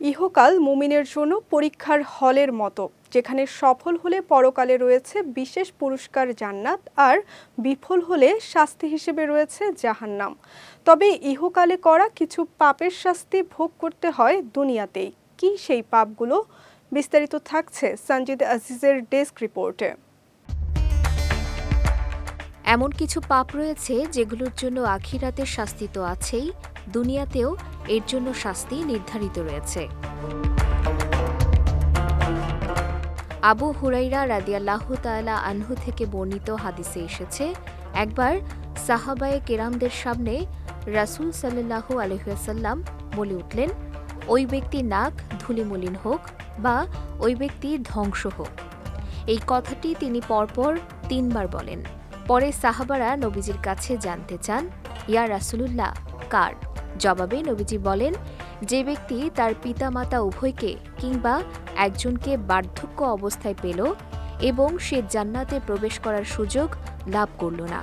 ইহকাল মুমিনের জন্য পরীক্ষার হলের মতো, যেখানে সফল হলে পরকালে রয়েছে বিশেষ পুরস্কার জান্নাত আর বিফল হলে শাস্তি হিসেবে রয়েছে জাহান্নাম। তবে ইহকালে করা কিছু পাপের শাস্তি ভোগ করতে হয় দুনিয়াতেই। কি সেই পাপগুলো? বিস্তারিত থাকছে সঞ্জিদ আজিজের ডেস্ক রিপোর্টে। এমন কিছু পাপ রয়েছে যেগুলোর জন্য আখিরাতের শাস্তি তো আছেই, দুনিয়াতেও এর জন্য শাস্তি নির্ধারিত রয়েছে। আবু হুরাইরা রাদিয়াল্লাহ তাআলা আনহু থেকে বর্ণিত হাদিসে এসেছে, একবার সাহাবায়ে কেরামদের সামনে রাসূল সাল্লাল্লাহু আলহাসাল্লাম বলে উঠলেন, ওই ব্যক্তি নাক ধুলিমলিন হোক বা ওই ব্যক্তি ধ্বংস হোক। এই কথাটি তিনি পরপর তিনবার বলেন। পরে সাহাবারা নবীজির কাছে জানতে চান, ইয়া রাসূলুল্লাহ, কার? জবাবে নবীজি বলেন, যে ব্যক্তি তার পিতামাতা উভয়কে কিংবা একজনকে বার্ধক্য অবস্থায় পেল এবং সে জান্নাতে প্রবেশ করার সুযোগ লাভ করল না।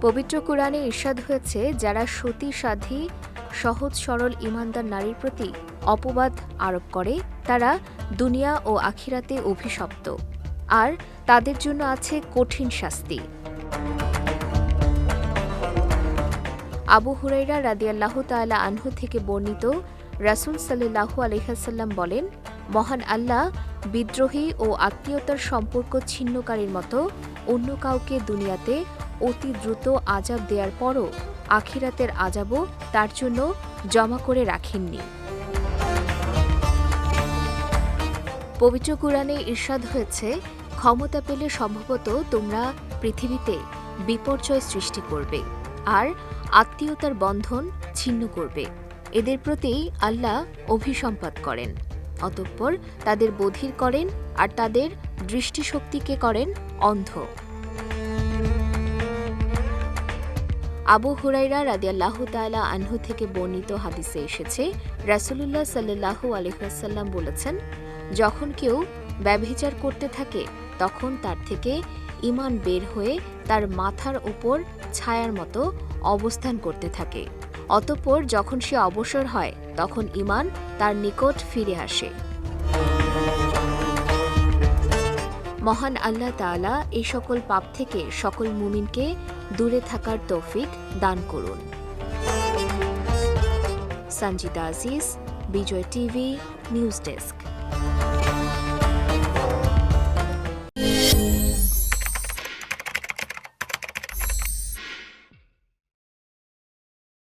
পবিত্র কোরআনে ঈর্ষাদ হয়েছে, যারা সতী সাধী সহজ, সরল, ইমানদার নারীর প্রতি অপবাদ আরোপ করে, তারা দুনিয়া ও আখিরাতে অভিশপ্ত। আর তাদের জন্য আছে কঠিন শাস্তি। আবু হুরাইরা রাদিয়াল্লাহ তাআলা আনহু থেকে বর্ণিত রাসূল সাল্লাল্লাহু আলহাসাল্লাম বলেন, মহান আল্লাহ বিদ্রোহী ও আত্মীয়তার সম্পর্ক ছিন্নকারীর মতো অন্য কাউকে দুনিয়াতে অতি দ্রুত আজাব দেওয়ার পরও আখিরাতের আজাবও তার জন্য জমা করে রাখেননি। পবিত্র কোরআনে ঈর্ষাদ হয়েছে, ক্ষমতা পেলে সম্ভবত তোমরা পৃথিবীতে বিপর্যয় সৃষ্টি করবে। আর আত্মীয়তার বন্ধন ছিন্ন করবে। এদের প্রতি আল্লাহ অভিসম্পাত করেন, অতঃপর তাদের বধির করেন আর তাদের দৃষ্টিশক্তিকে করেন অন্ধ। আবু হুরাইরা রাদিয়াল্লাহ তাআলা আনহু থেকে বর্ণিত হাদিসে এসেছে, রাসূলুল্লাহ সাল্লাল্লাহু আলাইহি ওয়াসাল্লাম বলেছেন, যখন কেউ ব্যভিচার করতে থাকে, তখন তার থেকে ইমান বের হয়ে তার মাথার উপর ছায়ার মতো অবস্থান করতে থাকে। অতঃপর যখন সে অবসর হয়, তখন ইমান তার নিকট ফিরে আসে। মহান আল্লাহ তাআলা এই সকল পাপ থেকে সকল মুমিনকে দূরে থাকার তৌফিক দান করুন। Sanjita Aziz, Bijoy TV, news desk.